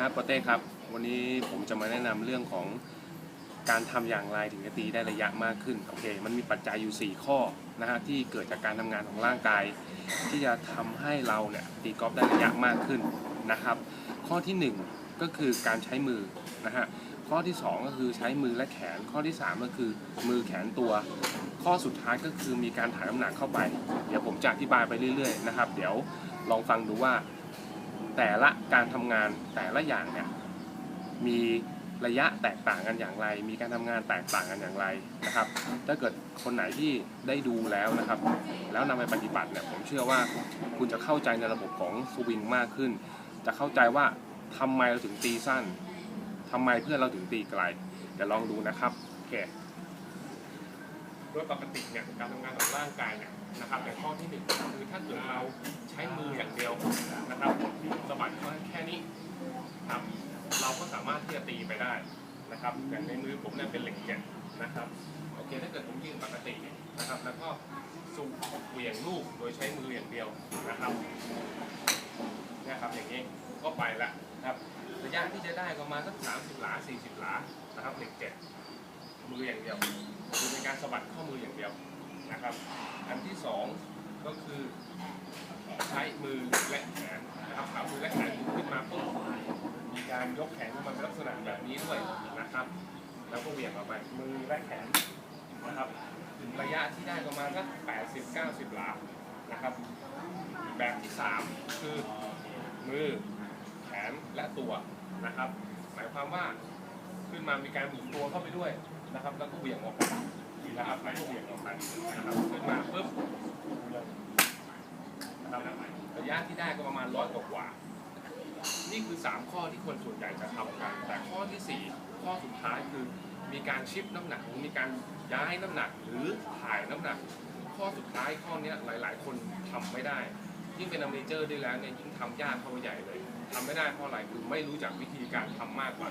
ครับโปเต้ครับ วันนี้ผมจะมาแนะนำเรื่องของการทำอย่างไรถึงจะตีได้ระยะมากขึ้น โอเค มันมีปัจจัยอยู่ 4 ข้อนะฮะที่เกิดจากการทำงานของร่างกาย ที่จะทำให้เราเนี่ยตีกอล์ฟได้ระยะมากขึ้นนะครับ ข้อทีหนึ่1 ก็คือการใช้มือนะฮะ ข้อที่ 2 ก็คือใช้มือและแขน ข้อที่ 3 ก็คือมือแขนตัว ข้อสุดท้ายก็คือมีการถ่ายน้ำหนักเข้าไป เดี๋ยวผมจะอธิบายไปเรื่อยๆนะครับ เดี๋ยวลองฟังดูว่า แต่ละการทำงานแต่ละอย่างเนี่ยมีระยะแตกต่างกันอย่างไร มีการทำงานแตกต่างกันอย่างไรนะครับ ถ้าเกิดคนไหนที่ได้ดูแล้วนะครับ แล้วนำไปปฏิบัติเนี่ยผมเชื่อว่าคุณจะเข้าใจในระบบของสวิงมากขึ้น จะเข้าใจว่าทำไมเราถึงตีสั้นทำไมเพื่อนเราถึงตีไกลเดี๋ยวลองดูนะครับโอเคโดยปกติเนี่ยการทำงานของร่างกายเนี่ยนะครับในข้อที่หนึ่งคือถ้าเกิดเราใช้มืออย่างเดียวนะครับสะบัดแค่นี้ครับ เราก็สามารถที่จะตี ไปได้นะครับอย่างในมือผมเนี่ยเป็นเหล็กเจ็ดนะครับโอเคถ้าเกิดผมยืนปกตินะครับ แล้วก็สูบเหวี่ยงลูกโดยใช้มืออย่างเดียวนะครับนี่ครับอย่างนี้ก็ไปละนะครับระยะที่จะได้ประมาณสักสามสิบหลาสี่สิบหลานะครับเหล็กเจ็ดมืออย่างเดียวคือเป็นการสะบัดข้อมืออย่างเดียวนะครับ อันที่สองก็คือใช้มือและแขนนะครับขามือและแขนขึ้นมาปุ๊บมี การยกแขนขึ้นมาเป็นลักษณะแบบนี้ด้วยนะครับ แล้วก็เหวี่ยงออกไปมือและแขนนะครับถึงระยะที่ได้ประมาณสัก80 90 หลานะครับ แบบที่ 3 คือมือแขนและตัวนะครับ หมายความว่าขึ้นมามีการหมุนตัวเข้าไปด้วยนะครับ แล้วก็เหวี่ยงออกไปนะครับแล้วก็เหวี่ยงออกไปนะครับขึ้นมาปุ๊บนะครับระยะที่ได้ก็ประมาณร้อยกว่า นี่คือ 3 ข้อที่คนส่วนใหญ่จะทำกัน แต่ข้อทีสี่ 4 ข้อสุดท้ายคือมีการชิปน้ำหนักหรือมีการย้ายน้ำหนักหรือถ่ายน้ำหนัก ข้อสุดท้ายข้อนี้ยหลาย ๆ คนทำไม่ได้ ยิ่งเป็นอเมเจอร์ด้วยแล้วเนี่ยยิ่งทำยากเข้าไปใหญ่เลยทำไม่ได้เพราะอะไรคือไม่รู้จักวิธีการทำมากกว่า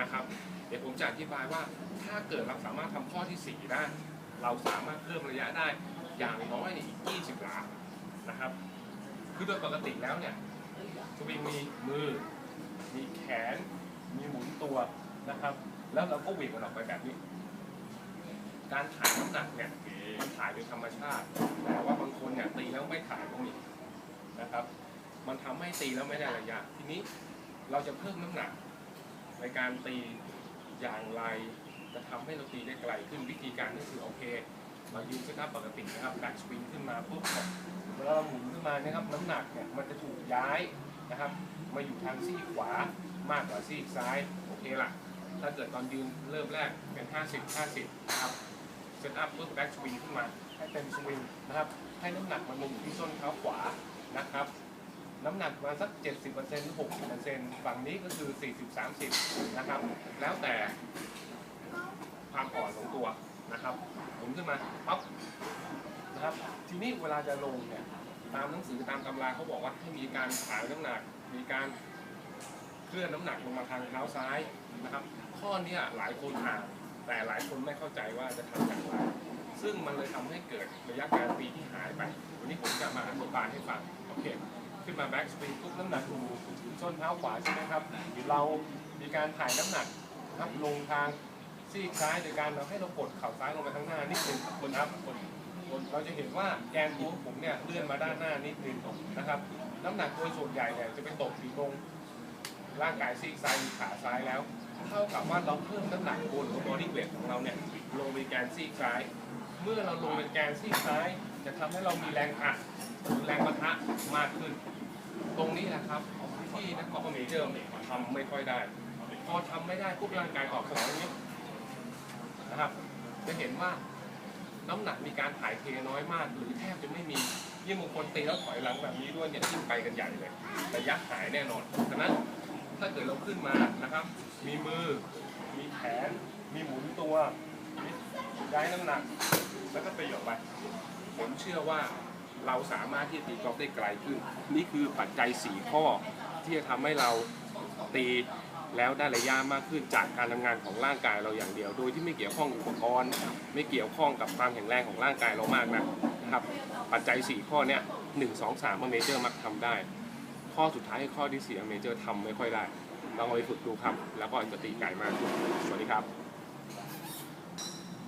นะครับ เดี๋ยวผมจะอธิบายว่าถ้าเกิดเราสามารถทำข้อที่ 4 ได้ เราสามารถเพิ่มระยะได้อย่างน้อยเนี่ยอีก 20 หลานะครับ คือโดยปกติแล้วเนี่ย สวิงมีมือ มีแขน มีหมุนตัวนะครับ แล้วเราก็เหวี่ยงมันออกไปแบบนี้ การถ่ายน้ำหนักเนี่ยมันถ่ายโดยธรรมชาติ แต่ว่าบางคนเนี่ยตีแล้วไม่ถ่ายก็มีนะครับ มันทำให้ตีแล้วไม่ได้ระยะ ทีนี้เราจะเพิ่มน้ำหนัก ในการตีอย่างไร จะทำให้เราตีได้ไกลขึ้นวิธีการก็คือโอเค เรายืนเซตอัพปกตินะครับแบ็กสวิงขึ้นมาปุ๊บเนี่ยเวลาเราหมุนขึ้นมานะครับน้ำหนักเนี่ยมันจะถูกย้ายนะครับ มาอยู่ทางซีกขวามากกว่าซีกซ้ายโอเคละถ้าเกิดตอนยืนเริ่มแรกเป็น 50 50นะครับเซตอัพปุ๊บแบ็กสวิงขึ้นมาให้เป็นสวิงนะครับให้น้ำหนักมันลงที่ส้นเท้าขวานะครับน้ำหนักมาสัก 70%หรือ60%ฝั่งนี้ก็คือ 40-30 นะครับ แล้วแต่ ความอ่อนของตัวนะครับหมุนขึ้นมาปั๊บนะครับ ทีนี้เวลาจะลงเนี่ยตามหนังสือตามตำราเขาบอกว่าให้มีการถ่ายน้ำหนัก มีการเคลื่อนน้ำหนักลงมาทางเท้าซ้ายนะครับ ข้อนี้หลายคนอ่านแต่หลายคนไม่เข้าใจว่าจะทำอย่างไรซึ่งมันเลยทำให้เกิดระยะการตีที่หายไป วันนี้ผมจะมาอธิบายให้ฟังโอเคขึ้นมาแบ็กสปริงปุ๊บน้ำหนักอยู่ส้นเท้าขวาใช่ไหมครับเรามีการถ่ายน้ำหนักนะครับลงทาง ซีกซ้ายโดยการเราให้เรากดเข่าซ้ายลงมาข้างหน้านิดนึงคนครับนคนเราจะเห็นว่าแกนตัวผมเนี่ยเลื่อนมาด้านหน้านิดนึงนะครับ น้ำหนักโดยส่วนใหญ่เนี่ยจะไปตกอยู่ตรงร่างกายซีกซ้ายขาซ้ายแล้ว เท่ากับว่าเราเพิ่มน้ำหนักบนของบอดี้เวทของเราเนี่ยลงไปแกนซีกซ้าย เมื่อเราลงไปแกนซีกซ้าย จะทำให้เรามีแรงอัดหรือแรงปะทะมากขึ้น ตรงนี้แหละครับที่นักกอล์ฟเมเจอร์ทำไม่ค่อยได้ พอทำไม่ได้ปุ๊บร่างกายออกสองอย่าง นะครับ จะเห็นว่าน้ำหนักมีการถ่ายเทน้อยมาก หรือแทบจะไม่มียิ่งบางคนตีแล้วถอยหลังแบบนี้ด้วยเนี่ยยิ่งไปกันใหญ่เลยระยะหายแน่นอนฉะนั้นถ้าเกิดเราขึ้นมานะครับ มีมือ มีแขน มีหมุนตัวย้ายน้ำหนัก แล้วก็ไปหยอกไปผมเชื่อว่าเราสามารถที่จะตีกอล์ฟได้ไกลขึ้น นี่คือปัจจัย 4 ข้อที่จะทำให้เราตี แล้วได้ระยะมากขึ้นจากการทำงานของร่างกายเราอย่างเดียว โดยที่ไม่เกี่ยวข้องอุปกรณ์ ไม่เกี่ยวข้องกับความแข็งแรงของร่างกายเรามากนะครับ ปัจจัย 4 ข้อเนี้ยหนึ่งสองสามเมเจอร์มักทำได้ ข้อสุดท้ายข้อที่สี่เมเจอร์ทำไม่ค่อยได้ลองเอาไปฝึกดูครับ แล้วก็จะตีไก่มากสวัสดีครับ